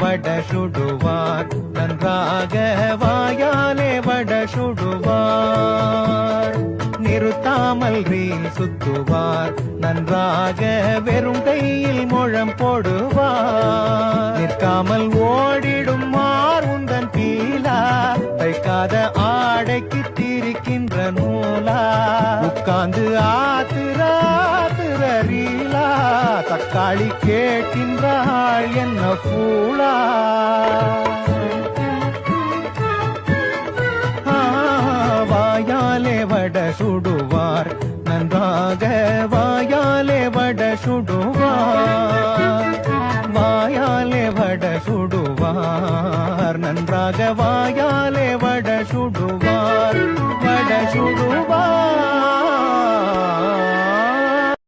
வட சுடுவார் நன்றாக வாயாலே வட சுடுவார் நிறுத்தாமல் ரீல் சுத்துவார். நன்றாக வெறும் கையில் முழம் போடுவார். நிற்காமல் ஓடிடும் மார் உந்தன் பீலா தைக்காத ஆடைக்கு திரிக்கின்ற நூலா உட்கார்ந்து ஆத்திரா காளி கேட்கின்றாள் என்ன பூளா? வாயாலே வட சுடுவார் நன்றாக வாயாலே வட சுடுவார். வாயாலே வட சுடுவார் நன்றாக வாயாலே வட சுடுவார் வட சுடுவார்.